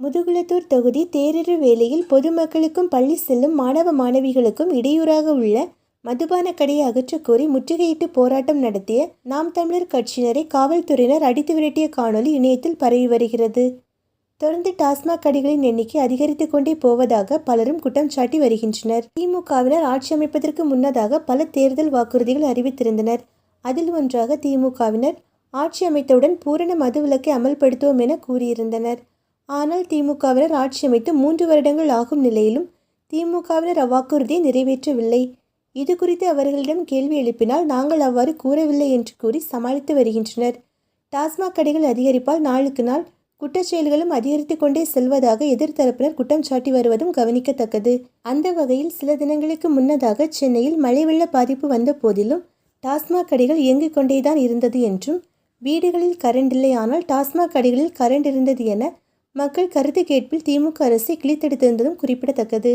முதுகுளத்தூர் தொகுதி தேரரு வேலையில் பொதுமக்களுக்கும் பள்ளி செல்லும் மாணவ மாணவிகளுக்கும் இடையூறாக உள்ள மதுபான கடையை அகற்றக்கோரி முற்றுகையிட்டு போராட்டம் நடத்திய நாம் தமிழர் கட்சியினரை காவல்துறையினர் அடித்து விரட்டிய காணொலி இணையத்தில் பரவி வருகிறது. தொடர்ந்து டாஸ்மாக் கடைகளின் எண்ணிக்கை அதிகரித்து கொண்டே போவதாக பலரும் குற்றம் சாட்டி வருகின்றனர். திமுகவினர் ஆட்சி அமைப்பதற்கு முன்னதாக பல தேர்தல் வாக்குறுதிகள் அறிவித்திருந்தனர். அதில் ஒன்றாக திமுகவினர் ஆட்சி அமைத்தவுடன் பூரண மதுவிலக்கை அமல்படுத்துவோம் என கூறியிருந்தனர். ஆனால் திமுகவினர் ஆட்சி அமைத்து மூன்று வருடங்கள் ஆகும் நிலையிலும் திமுகவினர் அவ்வாக்குறுதியை நிறைவேற்றவில்லை. இது குறித்து அவர்களிடம் கேள்வி எழுப்பினால் நாங்கள் அவ்வாறு கூறவில்லை என்று கூறி சமாளித்து வருகின்றனர். டாஸ்மாக் கடைகள் அதிகரிப்பால் நாளுக்கு நாள் குற்றச்செயல்களும் அதிகரித்து கொண்டே செல்வதாக எதிர்த்தரப்பினர் குற்றம் சாட்டி வருவதும் கவனிக்கத்தக்கது. அந்த வகையில் சில தினங்களுக்கு முன்னதாக சென்னையில் மழை வெள்ள பாதிப்பு வந்த போதிலும் டாஸ்மாக் கடைகள் இயங்கிக் கொண்டேதான் இருந்தது என்றும் வீடுகளில் கரண்ட் இல்லை ஆனால் டாஸ்மாக் கடைகளில் கரண்ட் இருந்தது என மக்கள் கருத்து கேட்பில் திமுக அரசை கிழித்தெடுத்திருந்ததும் குறிப்பிடத்தக்கது.